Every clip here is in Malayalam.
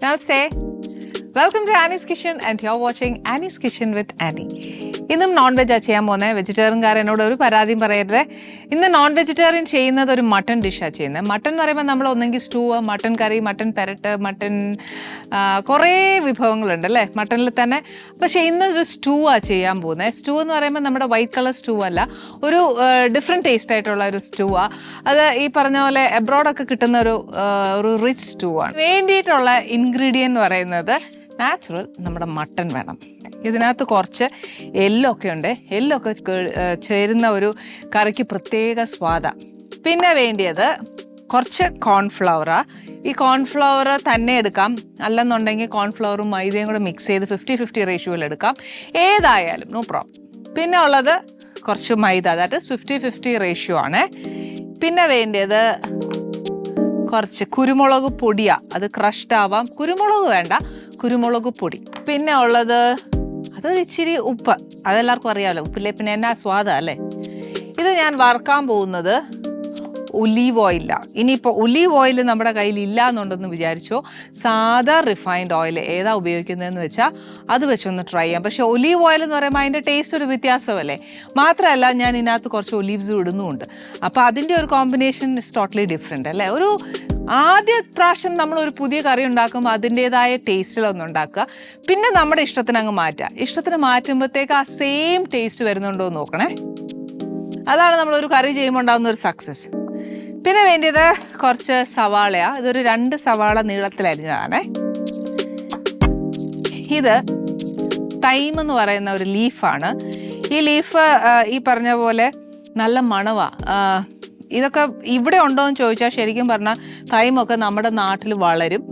Namaste. Welcome to Annie's Kitchen, and you're watching Annie's Kitchen with Annie. ഇന്നും നോൺ വെജ് ആ ചെയ്യാൻ പോകുന്നത് വെജിറ്റേറിയൻകാരനോട് ഒരു പരാതിയും പറയരുത്. ഇന്ന് നോൺ വെജിറ്റേറിയൻ ചെയ്യുന്നത് ഒരു മട്ടൺ ഡിഷാണ് ചെയ്യുന്നത് മട്ടൺ എന്ന് പറയുമ്പോൾ നമ്മൾ ഒന്നെങ്കിൽ സ്റ്റൂ മട്ടൺ കറി മട്ടൺ പെരട്ട് മട്ടൺ കുറേ വിഭവങ്ങളുണ്ട് അല്ലേ? മട്ടണിൽ തന്നെ. പക്ഷേ ഇന്ന് ഒരു സ്റ്റൂ ആ ചെയ്യാൻ പോകുന്നത് സ്റ്റൂ എന്ന് പറയുമ്പോൾ നമ്മുടെ വൈറ്റ് കളർ സ്റ്റൂ അല്ല. ഒരു ഡിഫറെന്റ് ടേസ്റ്റ് ആയിട്ടുള്ള ഒരു സ്റ്റൂ ആ. അത് ഈ പറഞ്ഞ പോലെ എബ്രോഡൊക്കെ കിട്ടുന്ന ഒരു ഒരു റിച്ച് സ്റ്റൂ ആണ്. വേണ്ടിയിട്ടുള്ള ഇൻഗ്രീഡിയൻ എന്ന് പറയുന്നത് നാച്ചുറൽ നമ്മുടെ മട്ടൺ വേണം. ഇതിനകത്ത് കുറച്ച് എല്ലൊക്കെ ഉണ്ട്. എല്ലൊക്കെ ചേരുന്ന ഒരു കറിക്ക് പ്രത്യേക സ്വാദ. പിന്നെ വേണ്ടിയത് കുറച്ച് കോൺഫ്ലവറാണ് ഈ കോൺഫ്ലവർ തന്നെ എടുക്കാം. അല്ലെന്നുണ്ടെങ്കിൽ കോൺഫ്ലവറും മൈദയും കൂടെ മിക്സ് ചെയ്ത് ഫിഫ്റ്റി ഫിഫ്റ്റി റേഷ്യോയിൽ എടുക്കാം. ഏതായാലും നോ പ്രോബ്ലം പിന്നെ ഉള്ളത് കുറച്ച് മൈദ. That is fifty fifty ratio ആണ്. പിന്നെ വേണ്ടിയത് കുറച്ച് കുരുമുളക് പൊടിയാണ് അത് ക്രഷ്ഡ് ആവാം. കുരുമുളക് വേണ്ട. കുരുമുളക് പൊടി. പിന്നെ ഉള്ളത് അതൊരു ഇച്ചിരി ഉപ്പ്. അതെല്ലാവർക്കും അറിയാമല്ലോ ഉപ്പില്ലേ എന്നാ സ്വാദ അല്ലേ? ഇത് ഞാൻ വറുക്കാൻ പോകുന്നത് ഒലീവ് ഓയില. ഇനിയിപ്പോൾ ഒലീവ് ഓയിൽ നമ്മുടെ കയ്യിൽ ഇല്ല എന്നുണ്ടെന്ന് വിചാരിച്ചോ? സാധാ റിഫൈൻഡ് ഓയിൽ ഏതാ ഉപയോഗിക്കുന്നതെന്ന് വെച്ചാൽ അത് വെച്ചൊന്ന് ട്രൈ ചെയ്യാം. പക്ഷേ ഒലീവ് ഓയിൽ എന്ന് പറയുമ്പോൾ അതിന്റെ ടേസ്റ്റ് ഒരു വ്യത്യാസമല്ലേ? മാത്രമല്ല ഞാൻ ഇതിനകത്ത് കുറച്ച് ഒലീവ്സ് ഇടുന്നുമുണ്ട്. അപ്പോൾ അതിന്റെ ഒരു കോമ്പിനേഷൻ ഇസ് ടോട്ടലി ഡിഫറെന്റ് അല്ലേ? ഒരു ആദ്യ പ്രാവശ്യം നമ്മൾ ഒരു പുതിയ കറി ഉണ്ടാക്കുമ്പോൾ അതിന്റെതായ ടേസ്റ്റിലൊന്നും ഉണ്ടാക്കുക. പിന്നെ നമ്മുടെ ഇഷ്ടത്തിന് അങ്ങ് മാറ്റുക. ഇഷ്ടത്തിന് മാറ്റുമ്പോഴത്തേക്ക് ആ സെയിം ടേസ്റ്റ് വരുന്നുണ്ടോ എന്ന് നോക്കണേ. അതാണ് നമ്മൾ ഒരു കറി ചെയ്യുമ്പോൾ ഉണ്ടാകുന്ന ഒരു സക്സസ് പിന്നെ വേണ്ടിയത് കുറച്ച് സവാളയാണ് ഇതൊരു രണ്ട് സവാള നീളത്തിലരിഞ്ഞതാണേ. ഇത് തൈം എന്ന് പറയുന്ന ഒരു ലീഫാണ് ഈ ലീഫ് ഈ പറഞ്ഞ പോലെ നല്ല മണവാണ് ഇതൊക്കെ ഇവിടെ ഉണ്ടോ എന്ന് ചോദിച്ചാൽ ശരിക്കും പറഞ്ഞാൽ തൈമൊക്കെ നമ്മുടെ നാട്ടിൽ വളരും.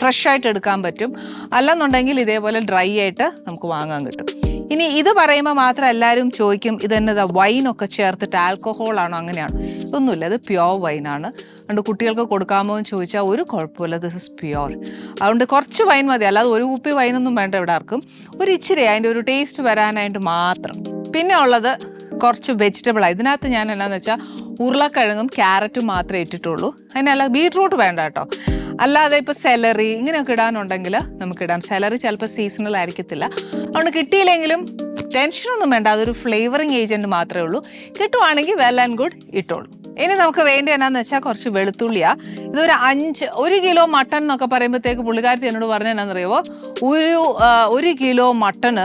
ഫ്രഷ് ആയിട്ട് എടുക്കാൻ പറ്റും. അല്ലെന്നുണ്ടെങ്കിൽ ഇതേപോലെ ഡ്രൈ ആയിട്ട് നമുക്ക് വാങ്ങാൻ കിട്ടും. ഇനി ഇത് പറയുമ്പോൾ മാത്രം എല്ലാവരും ചോദിക്കും ഇതെന്നതാ വൈനൊക്കെ ചേർത്തിട്ട് ആൽക്കഹോളാണോ അങ്ങനെയാണോ? ഇതൊന്നുമില്ല ഇത് പ്യോർ വൈനാണ് അതുകൊണ്ട് കുട്ടികൾക്ക് കൊടുക്കാമോ എന്ന് ചോദിച്ചാൽ ഒരു കുഴപ്പമില്ല ദിസ് ഇസ് പ്യോർ അതുകൊണ്ട് കുറച്ച് വൈൻ മതി അല്ലാതെ ഒരു കുപ്പി വൈനൊന്നും വേണ്ട ഇവിടെ ആർക്കും. ഒരു ഇച്ചിരി അതിന്റെ ഒരു ടേസ്റ്റ് വരാനായിട്ട് മാത്രം. പിന്നെ ഉള്ളത് കുറച്ച് വെജിറ്റബിളാണ് ഇതിനകത്ത് ഞാൻ എന്നാന്ന് വെച്ചാൽ ഉരുളക്കിഴങ്ങും ക്യാരറ്റും മാത്രമേ ഇട്ടിട്ടുള്ളൂ. അതിനല്ല ബീട്രൂട്ട് വേണ്ട കേട്ടോ. അല്ലാതെ ഇപ്പോൾ സെലറി ഇങ്ങനെയൊക്കെ ഇടാനുണ്ടെങ്കിൽ നമുക്ക് ഇടാം. സെലറി ചിലപ്പോൾ സീസണൽ ആയിരിക്കത്തില്ല. അതുകൊണ്ട് കിട്ടിയില്ലെങ്കിലും ടെൻഷനൊന്നും വേണ്ട. അതൊരു ഫ്ലേവറിങ് ഏജന്റ് മാത്രമേ ഉള്ളൂ. കിട്ടുവാണെങ്കിൽ വെൽ ആൻഡ് ഗുഡ് ഇട്ടോളൂ. ഇനി നമുക്ക് വേണ്ടി എന്നാന്ന് വെച്ചാൽ കുറച്ച് വെളുത്തുള്ളിയാ. ഇതൊരു അഞ്ച് ഒരു കിലോ മട്ടൺ എന്നൊക്കെ പറയുമ്പോഴത്തേക്ക് പുള്ളിക്കാരത്തി എന്നോട് പറഞ്ഞ എന്നാന്നറിയുമോ ഒരു ഒരു കിലോ മട്ടണ്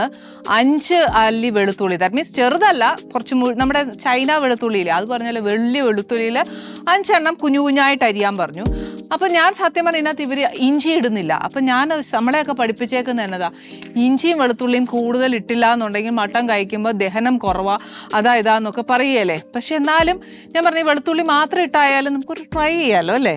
അഞ്ച് അല്ലി വെളുത്തുള്ളി. ദാറ്റ് മീൻസ് ചെറുതല്ല കുറച്ച് നമ്മുടെ ചൈന വെളുത്തുള്ളിയില്ല? അത് പറഞ്ഞാൽ വലിയ വെളുത്തുള്ളിയിൽ അഞ്ചെണ്ണം കുഞ്ഞു കുഞ്ഞായിട്ട് അരിയാൻ പറഞ്ഞു. അപ്പം ഞാൻ സത്യം പറഞ്ഞാൽ ഇതിനകത്ത് ഇവർ ഇഞ്ചി ഇടുന്നില്ല. അപ്പം ഞാൻ നമ്മളെയൊക്കെ പഠിപ്പിച്ചേക്കുന്ന എന്നതാ. ഇഞ്ചിയും വെളുത്തുള്ളിയും കൂടുതൽ ഇട്ടില്ല എന്നുണ്ടെങ്കിൽ മട്ടൻ കഴിക്കുമ്പോൾ ദഹനം കുറവാ അതാ ഇതാന്നൊക്കെ പറയുകയല്ലേ പക്ഷെ എന്നാലും ഞാൻ പറഞ്ഞു വെളുത്തുള്ളി മാത്രം ഇട്ടായാലും നമുക്കൊരു ട്രൈ ചെയ്യാമല്ലോ അല്ലേ?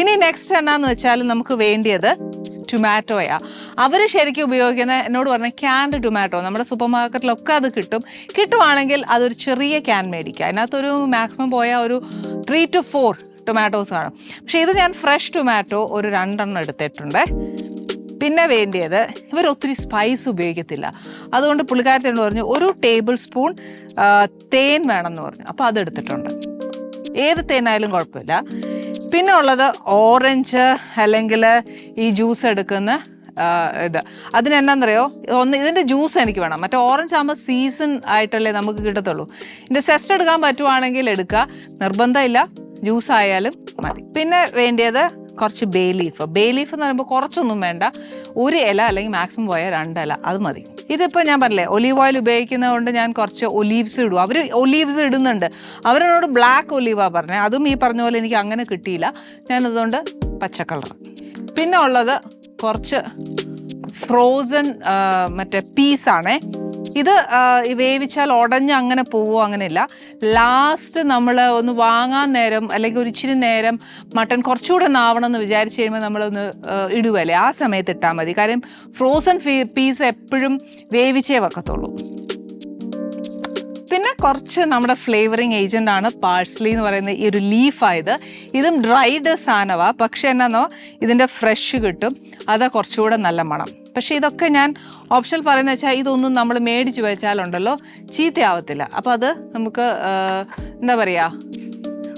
ഇനി നെക്സ്റ്റ് എന്നാന്ന് വെച്ചാൽ നമുക്ക് വേണ്ടിയത് ടൊമാറ്റോയാ അവർ ശരിക്കും ഉപയോഗിക്കുന്ന എന്നോട് പറഞ്ഞ ക്യാൻഡ് ടൊമാറ്റോ നമ്മുടെ സൂപ്പർ മാർക്കറ്റിലൊക്കെ അത് കിട്ടും. കിട്ടുവാണെങ്കിൽ അതൊരു ചെറിയ ക്യാൻ മേടിക്കുക. അതിനകത്തൊരു മാക്സിമം പോയാൽ ഒരു ത്രീ ടു ഫോർ ടൊമാറ്റോസ് കാണും. പക്ഷേ ഇത് ഞാൻ ഫ്രഷ് ടൊമാറ്റോ ഒരു രണ്ടെണ്ണം എടുത്തിട്ടുണ്ട്. പിന്നെ വേണ്ടിയത് ഇവർ ഒത്തിരി സ്പൈസ് ഉപയോഗിക്കത്തില്ല. അതുകൊണ്ട് പുള്ളിക്കാരത്തിനോട് പറഞ്ഞു ഒരു ടേബിൾ സ്പൂൺ തേൻ വേണമെന്ന് പറഞ്ഞു. അപ്പോൾ അതെടുത്തിട്ടുണ്ട് ഏത് തേനായാലും കുഴപ്പമില്ല. പിന്നെ ഉള്ളത് ഓറഞ്ച് അല്ലെങ്കിൽ ഈ ജ്യൂസ് എടുക്കുന്ന ഇത്. അതിനെന്നറിയോ ഒന്ന് ഇതിന്റെ ജ്യൂസ് എനിക്ക് വേണം. മറ്റേ ഓറഞ്ച് ആകുമ്പോൾ സീസൺ ആയിട്ടല്ലേ നമുക്ക് കിട്ടത്തുള്ളൂ. ഇതിന്റെ സെസ്റ്റ് എടുക്കാൻ പറ്റുവാണെങ്കിൽ എടുക്കുക. നിർബന്ധമില്ല. ജ്യൂസ് ആയാലും മതി. പിന്നെ വേണ്ടിയത് കുറച്ച് ബേ ലീഫ് ബേ ലീഫ് എന്ന് പറയുമ്പോൾ കുറച്ചൊന്നും വേണ്ട. ഒരു ഇല അല്ലെങ്കിൽ മാക്സിമം പോയാൽ രണ്ടില. അത് മതി. ഇതിപ്പോൾ ഞാൻ പറഞ്ഞില്ലേ ഒലീവ് ഓയിൽ ഉപയോഗിക്കുന്നതുകൊണ്ട് ഞാൻ കുറച്ച് ഒലീവ്സ് ഇടും. അവർ ഒലീവ്സ് ഇടുന്നുണ്ട്. അവരോട് ബ്ലാക്ക് ഒലീവാണ് പറഞ്ഞത് അതും ഈ പറഞ്ഞ പോലെ എനിക്ക് അങ്ങനെ കിട്ടിയില്ല. ഞാനതുകൊണ്ട് അതുകൊണ്ട് പച്ചക്കളർ പിന്നെ ഉള്ളത് കുറച്ച് ഫ്രോസൺ മറ്റേ പീസാണേ. ഇത് വേവിച്ചാൽ ഉടഞ്ഞ് അങ്ങനെ പോവോ അങ്ങനെയില്ല. ലാസ്റ്റ് നമ്മൾ ഒന്ന് വാങ്ങാൻ നേരം അല്ലെങ്കിൽ ഒരു ഇച്ചിരി നേരം മട്ടൺ കുറച്ചുകൂടെ ഒന്ന് ആവണം എന്ന് വിചാരിച്ച് കഴിയുമ്പോൾ നമ്മളൊന്ന് ഇടുവല്ലേ? ആ സമയത്ത് ഇട്ടാൽ മതി. കാര്യം ഫ്രോസൺ പീസ് എപ്പോഴും വേവിച്ചേ വെക്കത്തുള്ളൂ. പിന്നെ കുറച്ച് നമ്മുടെ ഫ്ലേവറിങ് ഏജന്റ് ആണ് പാഴ്സ്ലി എന്ന് പറയുന്ന ഈ ഒരു ലീഫായത് ഇതും. ഡ്രൈഡ് സാധനമാണ് പക്ഷേ എന്നാന്നോ ഇതിന്റെ ഫ്രഷ് കിട്ടും. അത് കുറച്ചുകൂടെ നല്ല മണം. പക്ഷേ ഇതൊക്കെ ഞാൻ ഓപ്ഷണൽ പറയുന്നത് വെച്ചാൽ ഇതൊന്നും നമ്മൾ മേടിച്ച് വെച്ചാലുണ്ടല്ലോ ചീത്തയാവത്തില്ല. അപ്പോൾ അത് നമുക്ക് എന്താ പറയുക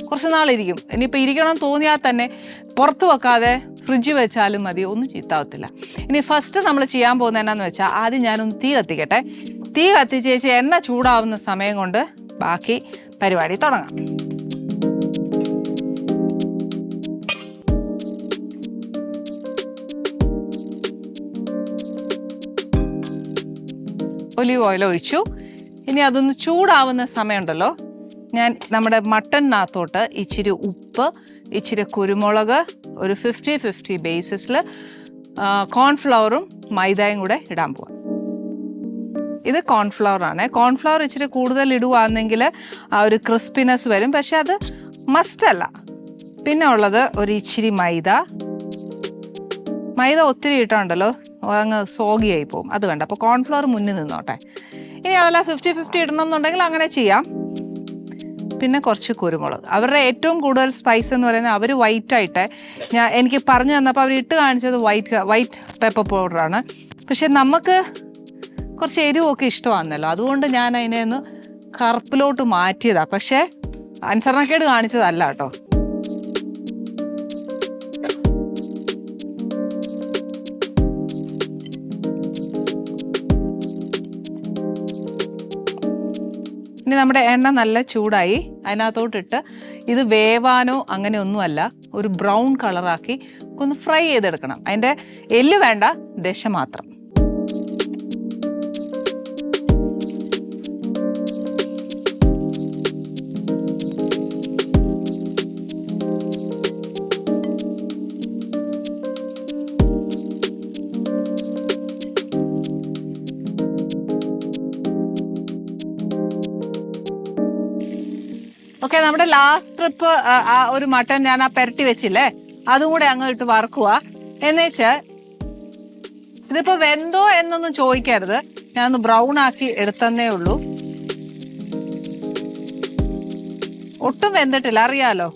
കുറച്ച് നാളിരിക്കും. ഇനിയിപ്പോൾ ഇരിക്കണം തോന്നിയാൽ തന്നെ പുറത്ത് വെക്കാതെ ഫ്രിഡ്ജ് വെച്ചാലും മതി ഒന്നും ചീത്താവത്തില്ല. ഇനി ഫസ്റ്റ് നമ്മൾ ചെയ്യാൻ പോകുന്നത് എന്നാന്ന് വെച്ചാൽ ആദ്യം ഞാനൊന്ന് തീ കത്തിക്കട്ടെ. തീ കത്തിച്ചേച്ച് എണ്ണ ചൂടാവുന്ന സമയം കൊണ്ട് ബാക്കി പരിപാടി തുടങ്ങാം. ഒലിവ് ഓയിൽ ഒഴിച്ചു. ഇനി അതൊന്ന് ചൂടാവുന്ന സമയമുണ്ടല്ലോ. ഞാൻ നമ്മുടെ മട്ടണിനകത്തോട്ട് ഇച്ചിരി ഉപ്പ് ഇച്ചിരി കുരുമുളക് ഒരു ഫിഫ്റ്റി ഫിഫ്റ്റി ബേസിസിൽ കോൺഫ്ലവറും മൈദയും കൂടെ ഇടാൻ പോവാം. ഇത് കോൺഫ്ലവർ ആണ്. കോൺഫ്ലവർ ഇച്ചിരി കൂടുതൽ ഇടുവാണെങ്കിൽ ആ ഒരു ക്രിസ്പിനെസ് വരും. പക്ഷെ അത് മസ്റ്റല്ല പിന്നെ ഉള്ളത് ഒരു ഇച്ചിരി മൈദ മൈദ ഒത്തിരി ഇട്ടുണ്ടല്ലോ അങ്ങ് സോഗിയായി പോകും. അത് വേണ്ട. അപ്പോൾ കോൺഫ്ലവർ മുന്നിൽ നിന്നോട്ടെ. ഇനി അതല്ല ഫിഫ്റ്റി ഫിഫ്റ്റി ഇടണം എന്നുണ്ടെങ്കിൽ അങ്ങനെ ചെയ്യാം. പിന്നെ കുറച്ച് കുരുമുളക്. അവരുടെ ഏറ്റവും കൂടുതൽ സ്പൈസ് എന്ന് പറയുന്നത് അവർ വൈറ്റ് ആയിട്ട് ഞാൻ എനിക്ക് പറഞ്ഞു തന്നപ്പോൾ അവർ ഇട്ട് കാണിച്ചത് വൈറ്റ് വൈറ്റ് പെപ്പർ പൗഡറാണ് പക്ഷെ നമുക്ക് കുറച്ച് എരിവൊക്കെ ഇഷ്ടമാണല്ലോ അതുകൊണ്ട് ഞാൻ അതിനെ ഒന്ന് കറുപ്പിലോട്ട് മാറ്റിയതാണ് പക്ഷേ അനുസരണക്കേട് കാണിച്ചതല്ല കേട്ടോ. നമ്മുടെ എണ്ണ നല്ല ചൂടായി. അതിനകത്തോട്ടിട്ട് ഇത് വേവാനോ അങ്ങനെ ഒന്നുമല്ല ഒരു ബ്രൗൺ കളറാക്കി ഒന്ന് ഫ്രൈ ചെയ്തെടുക്കണം. അതിന്റെ എല്ല് വേണ്ട ദശ മാത്രം. നമ്മുടെ ലാസ്റ്റ് ട്രിപ്പ് ആ ഒരു മട്ടൺ ഞാൻ ആ പെരട്ടി വെച്ചില്ലേ? അതും കൂടെ അങ്ങ് ഇട്ട് വറക്കുക എന്നുവെച്ച് ഇതിപ്പോ വെന്തോ എന്നൊന്നും ചോദിക്കരുത്. ഞാൻ ഒന്ന് ബ്രൗൺ ആക്കി എടുത്തന്നേ ഉള്ളൂ. ഒട്ടും വെന്തിട്ടില്ല അറിയാലോ?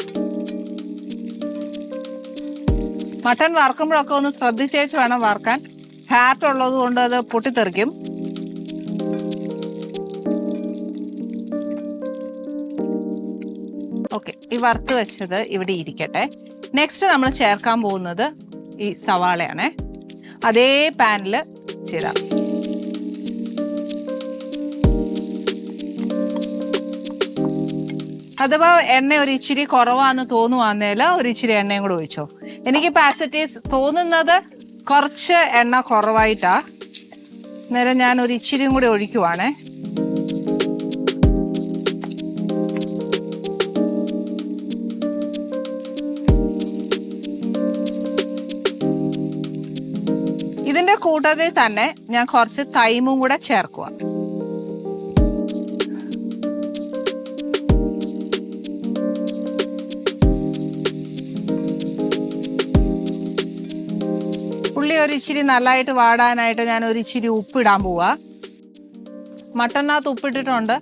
മട്ടൺ വറക്കുമ്പോഴൊക്കെ ഒന്ന് ശ്രദ്ധിച്ചേച്ച് വേണം വറക്കാൻ. ഫാറ്റ് ഉള്ളത് കൊണ്ട് അത് പൊട്ടിത്തെറിക്കും. വറുത്ത് വെച്ചത് ഇവിടെ ഇരിക്കട്ടെ. നെക്സ്റ്റ് നമ്മൾ ചേർക്കാൻ പോകുന്നത് ഈ സവാളയാണ്. അതേ പാനിൽ ചേരാം. അഥവാ എണ്ണ ഒരു ഇച്ചിരി കുറവാന്ന് തോന്നുവാന്നേൽ ഒരു ഇച്ചിരി എണ്ണയും കൂടെ ഒഴിച്ചോ. എനിക്ക് പാസറ്റീസ് തോന്നുന്നത് കുറച്ച് എണ്ണ കുറവായിട്ടാ. നേരം ഞാൻ ഒരു ഇച്ചിരിയും കൂടി ഒഴിക്കുവാണേ. കൂട്ടത്തിൽ തന്നെ ഞാൻ കുറച്ച് തൈമും കൂടെ ചേർക്കുക ഉള്ളി ഒരു ഇച്ചിരി നല്ലതായിട്ട് വാടാനായിട്ട് ഞാൻ ഒരു ഇച്ചിരി ഉപ്പിടാൻ പോവാ. മട്ടണിനകത്ത് ഉപ്പിട്ടിട്ടുണ്ട്.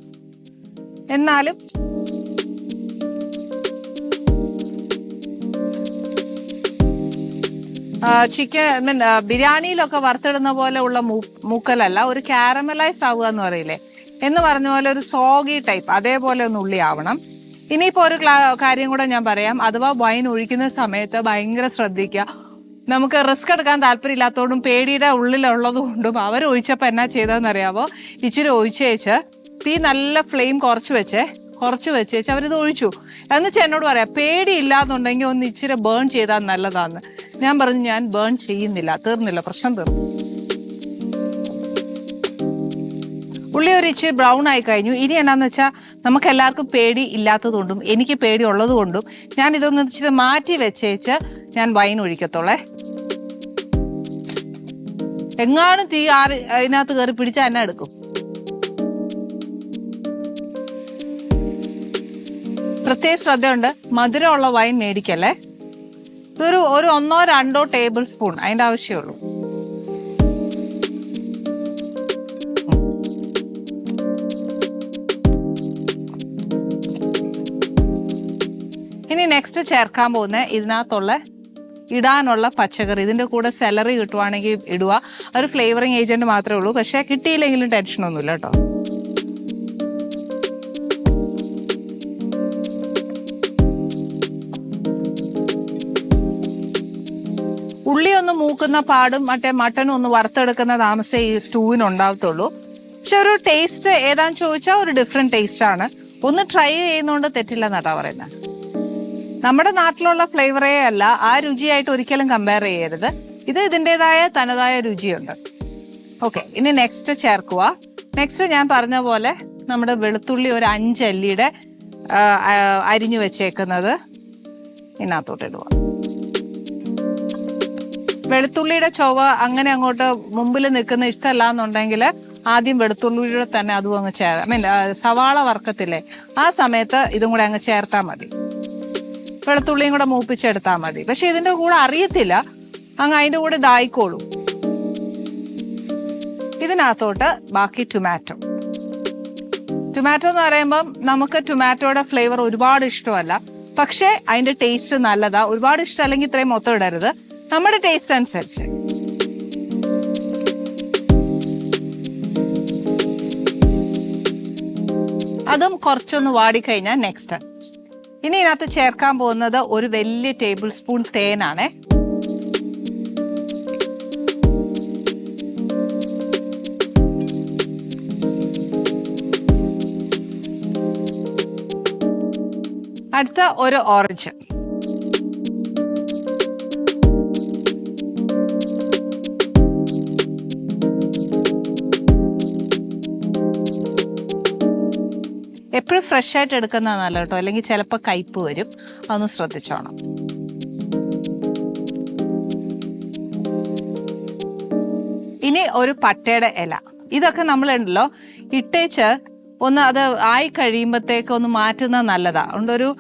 എന്നാലും ചിക്കൻ ബിരിയാണിയിലൊക്കെ വറുത്തിടുന്ന പോലെ ഉള്ള മൂക്കലല്ല ഒരു കാരമലൈസ് ആവുക എന്ന് പറയില്ലേ? എന്ന് പറഞ്ഞ പോലെ ഒരു സോഗി ടൈപ്പ് അതേപോലെ ഒന്ന് ഉള്ളി ആവണം. ഇനിയിപ്പോ ഒരു കാര്യം കൂടെ ഞാൻ പറയാം. അഥവാ വൈൻ ഒഴിക്കുന്ന സമയത്ത് ഭയങ്കര ശ്രദ്ധിക്കുക. നമുക്ക് റിസ്ക് എടുക്കാൻ താല്പര്യമില്ലാത്തതുകൊണ്ടും പേടിയുടെ ഉള്ളിലുള്ളത് കൊണ്ടും അവർ ഒഴിച്ചപ്പോൾ എന്നാ ചെയ്തതെന്ന് അറിയാവോ ഇച്ചിരി ഒഴിച്ചേച്ച് തീ നല്ല ഫ്ലെയിം കുറച്ച് വെച്ചേ കുറച്ച് വെച്ചേച്ച് അവരിത് ഒഴിച്ചു. എന്നുവെച്ചാൽ എന്നോട് പറയാം പേടിയില്ലാന്നുണ്ടെങ്കിൽ ഒന്ന് ഇച്ചിരി ബേൺ ചെയ്താൽ നല്ലതാന്ന്. ഞാൻ പറഞ്ഞു ഞാൻ ബേൺ ചെയ്യുന്നില്ല തീർന്നില്ല പ്രശ്നം തീർന്നു. ഉള്ളി ഒരു ഇച്ചിരി ബ്രൗൺ ആയി കഴിഞ്ഞു. ഇനി എന്നാന്ന് വെച്ചാൽ നമുക്ക് എല്ലാവർക്കും പേടി ഇല്ലാത്തതുകൊണ്ടും എനിക്ക് പേടി ഉള്ളതുകൊണ്ടും ഞാൻ ഇതൊന്ന് ഇച്ചിരി മാറ്റി വെച്ചേച്ച് ഞാൻ വൈൻ ഒഴിക്കത്തോളേ. എങ്ങാനും തീ ആറ് അതിനകത്ത് കയറി പിടിച്ചാൽ എന്നെ എടുക്കും. പ്രത്യേക ശ്രദ്ധയുണ്ട്. മധുരമുള്ള വൈൻ മേടിക്കല്ലേ? ഇതൊരു ഒരു ഒന്നോ രണ്ടോ ടേബിൾ സ്പൂൺ അതിന്റെ ആവശ്യമുള്ളൂ ഇനി നെക്സ്റ്റ് ചേർക്കാൻ പോകുന്ന ഇതിനകത്തുള്ള ഇടാനുള്ള പച്ചക്കറി ഇതിന്റെ കൂടെ സെലറി കിട്ടുവാണെങ്കിൽ ഇടുക. ഒരു ഫ്ലേവറിങ് ഏജന്റ് മാത്രമേ ഉള്ളൂ. പക്ഷേ കിട്ടിയില്ലെങ്കിലും ടെൻഷനൊന്നുമില്ല കേട്ടോ. മൂക്കുന്ന പാടും മറ്റേ മട്ടനും ഒന്ന് വറുത്തെടുക്കുന്ന താമസേ ഈ സ്റ്റൂവിന് ഉണ്ടാവത്തുള്ളൂ പക്ഷെ ഒരു ടേസ്റ്റ് ഏതാന്ന് ചോദിച്ചാൽ ഒരു ഡിഫറെന്റ് ടേസ്റ്റ് ആണ്. ഒന്ന് ട്രൈ ചെയ്യുന്നതുകൊണ്ട് തെറ്റില്ലെന്നാട്ടാ പറയുന്നത് നമ്മുടെ നാട്ടിലുള്ള ഫ്ലേവറേ അല്ല ആ രുചിയായിട്ട് ഒരിക്കലും കമ്പയർ ചെയ്യരുത്. ഇത് ഇതിന്റെതായ തനതായ രുചിയുണ്ട്. ഓക്കെ ഇനി നെക്സ്റ്റ് ചേർക്കുക നെക്സ്റ്റ് ഞാൻ പറഞ്ഞ പോലെ നമ്മുടെ വെളുത്തുള്ളി ഒരു അഞ്ചല്ലിയുടെ അരിഞ്ഞു വെച്ചേക്കുന്നത് ഇതിനകത്തോട്ട് ഇടുക വെളുത്തുള്ളിയുടെ ചൊവ്വ അങ്ങനെ അങ്ങോട്ട് മുമ്പിൽ നിൽക്കുന്ന ഇഷ്ടമല്ല എന്നുണ്ടെങ്കിൽ ആദ്യം വെളുത്തുള്ളിയുടെ തന്നെ അതും അങ്ങ് ചേർ മീൻ സവാള വറക്കത്തില്ലേ ആ സമയത്ത് ഇതും കൂടെ അങ്ങ് ചേർത്താൽ മതി. വെളുത്തുള്ളിയും കൂടെ മൂപ്പിച്ചെടുത്താൽ മതി. പക്ഷെ ഇതിന്റെ കൂടെ അറിയത്തില്ല. അങ്ങ് അതിന്റെ കൂടെ ഇതായിക്കോളൂ. ഇതിനകത്തോട്ട് ബാക്കി ടൊമാറ്റോ ടൊമാറ്റോ എന്ന് പറയുമ്പം നമുക്ക് ടൊമാറ്റോയുടെ ഫ്ലേവർ ഒരുപാട് ഇഷ്ടമല്ല. പക്ഷേ അതിന്റെ ടേസ്റ്റ് നല്ലതാ. ഒരുപാട് ഇഷ്ടമല്ലെങ്കിൽ ഇത്രയും മൊത്തം ഇടരുത്. നമ്മുടെ ടേസ്റ്റ് അനുസരിച്ച്. അതും കുറച്ചൊന്ന് വാടിക്കഴിഞ്ഞാൽ നെക്സ്റ്റ് ഇനി ഇതിനകത്ത് ചേർക്കാൻ പോകുന്നത് ഒരു വലിയ ടേബിൾ സ്പൂൺ തേനാണ്. അടുത്ത ഒരു ഓറഞ്ച് എപ്പോഴും ഫ്രഷ് ആയിട്ട് എടുക്കുന്നതാണ് നല്ല കേട്ടോ അല്ലെങ്കിൽ ചിലപ്പോൾ കയ്പ് വരും. അതൊന്ന് ശ്രദ്ധിച്ചോണം. ഇനി ഒരു പട്ടയുടെ ഇല. ഇതൊക്കെ നമ്മളുണ്ടല്ലോ. ഇട്ടേച്ച് ഒന്ന് അത് ആയി കഴിയുമ്പോഴത്തേക്ക് ഒന്ന് മാറ്റുന്നത് നല്ലതാ. അതുകൊണ്ട് ഒരു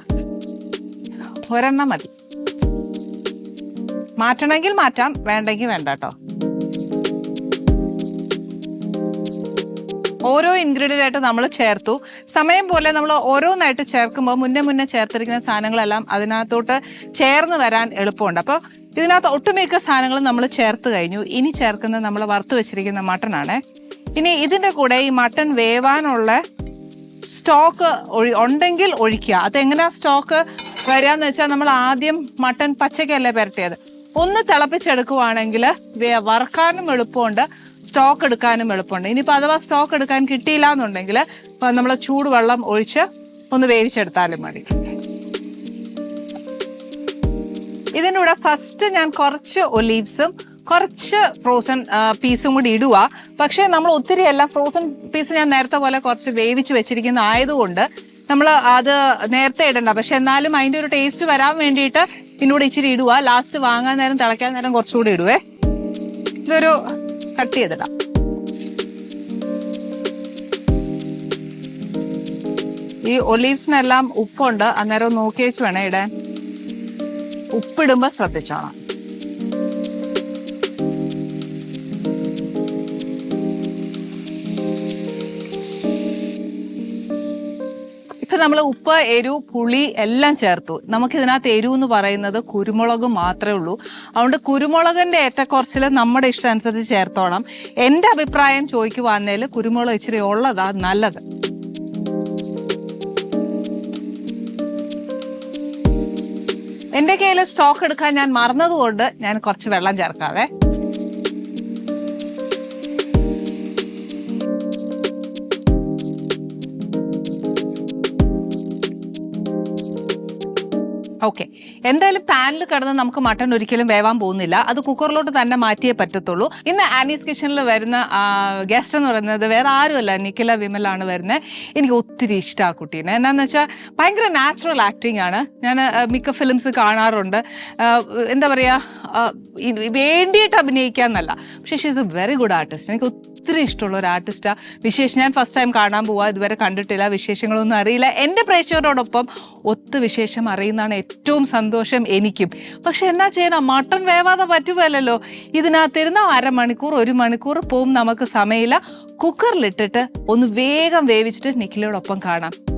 ഒരെണ്ണം മതി. മാറ്റണമെങ്കിൽ മാറ്റാം. വേണ്ടെങ്കിൽ വേണ്ട കേട്ടോ ഓരോ ഇൻഗ്രീഡിയന്റ് ആയിട്ട് നമ്മൾ ചേർത്തു. സമയം പോലെ നമ്മൾ ഓരോന്നായിട്ട് ചേർക്കുമ്പോൾ മുന്നേ മുന്നേ ചേർത്തിരിക്കുന്ന സാധനങ്ങളെല്ലാം അതിനകത്തോട്ട് ചേർന്ന് വരാൻ എളുപ്പമുണ്ട്. അപ്പോൾ ഇതിനകത്ത് ഒട്ടുമിക്ക സാധനങ്ങളും നമ്മൾ ചേർത്ത് കഴിഞ്ഞു. ഇനി ചേർക്കുന്നത് നമ്മൾ വറുത്ത് വെച്ചിരിക്കുന്ന മട്ടനാണ്. ഇനി ഇതിന്റെ കൂടെ ഈ മട്ടൺ വേവാനുള്ള സ്റ്റോക്ക് ഒഴി ഉണ്ടെങ്കിൽ ഒഴിക്കുക. അതെങ്ങനെയാ സ്റ്റോക്ക് വരാന്ന് വെച്ചാൽ നമ്മൾ ആദ്യം മട്ടൺ പച്ചക്കല്ലേ പുരട്ടിയത്. ഒന്ന് തിളപ്പിച്ചെടുക്കുവാണെങ്കിൽ വറുക്കാനും എളുപ്പമുണ്ട്. സ്റ്റോക്ക് എടുക്കാനും എളുപ്പമുണ്ട്. ഇനിയിപ്പോൾ അഥവാ സ്റ്റോക്ക് എടുക്കാൻ കിട്ടിയില്ല എന്നുണ്ടെങ്കിൽ നമ്മൾ ചൂടുവെള്ളം ഒഴിച്ച് ഒന്ന് വേവിച്ചെടുത്താലും മതി. ഇതിന്റെ കൂടെ ഫസ്റ്റ് ഞാൻ കുറച്ച് ഒലീവ്സും കുറച്ച് ഫ്രോസൺ പീസും കൂടി ഇടുക പക്ഷേ നമ്മൾ ഒത്തിരി അല്ല ഫ്രോസൺ പീസ് ഞാൻ നേരത്തെ പോലെ കുറച്ച് വേവിച്ച് വെച്ചിരിക്കുന്ന ആയതുകൊണ്ട് നമ്മൾ അത് നേരത്തെ ഇടണ്ട. പക്ഷെ എന്നാലും അതിന്റെ ഒരു ടേസ്റ്റ് വരാൻ വേണ്ടിയിട്ട് ഇതിനൂടെ ഇച്ചിരി ഇടുക ലാസ്റ്റ് വാങ്ങാൻ നേരം തിളയ്ക്കാൻ നേരം കുറച്ചുകൂടി ഇടുവേ. ഇതൊരു കട്ട് ചെയ്തിടാം. ഈ ഒലീവ്സിനെല്ലാം ഉപ്പുണ്ട്. അന്നേരം നോക്കി വെച്ച് വേണേ ഇടാൻ. ഉപ്പിടുമ്പോ ശ്രദ്ധിച്ചോണം. നമ്മൾ ഉപ്പ് എരു പുളി എല്ലാം ചേർത്തു. നമുക്കിതിനകത്ത് എരു എന്ന് പറയുന്നത് കുരുമുളക് മാത്രമേ ഉള്ളൂ. അതുകൊണ്ട് കുരുമുളകിന്റെ ഏറ്റക്കുറച്ചിൽ നമ്മുടെ ഇഷ്ടം അനുസരിച്ച് ചേർത്തോണം. എന്റെ അഭിപ്രായം ചോദിക്കുവാന്നേൽ കുരുമുളക് ഇച്ചിരി ഉള്ളതാ നല്ലത്. എന്റെ കയ്യിൽ സ്റ്റോക്ക് എടുക്കാൻ ഞാൻ മറന്നതുകൊണ്ട് ഞാൻ കുറച്ച് വെള്ളം ചേർക്കാവേ. ഓക്കെ എന്തായാലും പാനിൽ കിടന്ന് നമുക്ക് മട്ടൺ ഒരിക്കലും വേവാൻ പോകുന്നില്ല. അത് കുക്കറിലോട്ട് തന്നെ മാറ്റിയേ പറ്റത്തുള്ളൂ. ഇന്ന് ആനീസ് കിച്ചണിൽ വരുന്ന ഗസ്റ്റ് എന്ന് പറയുന്നത് വേറെ ആരുമല്ല. നിഖില വിമലാണ് വരുന്നത് എനിക്ക് ഒത്തിരി ഇഷ്ടം ആ കുട്ടീനെ. എന്നാന്ന് വെച്ചാൽ ഭയങ്കര നാച്ചുറൽ ആക്ടിങ് ആണ്. ഞാൻ മിക്ക ഫിലിംസ് കാണാറുണ്ട്. എന്താ പറയുക വേണ്ടിയിട്ട് അഭിനയിക്കാന്നല്ല. പക്ഷേ she's a very good artist എനിക്ക് ഒത്തിരി ഇഷ്ടമുള്ള ഒരു ആർട്ടിസ്റ്റാണ് വിശേഷം ഞാൻ ഫസ്റ്റ് ടൈം കാണാൻ പോവാ. ഇതുവരെ കണ്ടിട്ടില്ല. വിശേഷങ്ങളൊന്നും അറിയില്ല. എന്റെ പ്രേക്ഷകരോടൊപ്പം ഒത്ത് വിശേഷം അറിയുന്നതാണ് ഏറ്റവും സന്തോഷം എനിക്കും. പക്ഷെ എന്നാ ചെയ്യണം മട്ടൺ വേവാതെ പറ്റുമല്ലോ ഇതിനകത്തിരുന്ന അരമണിക്കൂർ ഒരു മണിക്കൂർ പോവും. നമുക്ക് സമയമില്ല. കുക്കറിലിട്ടിട്ട് ഒന്ന് വേഗം വേവിച്ചിട്ട് നിഖിലയോടൊപ്പം കാണാം.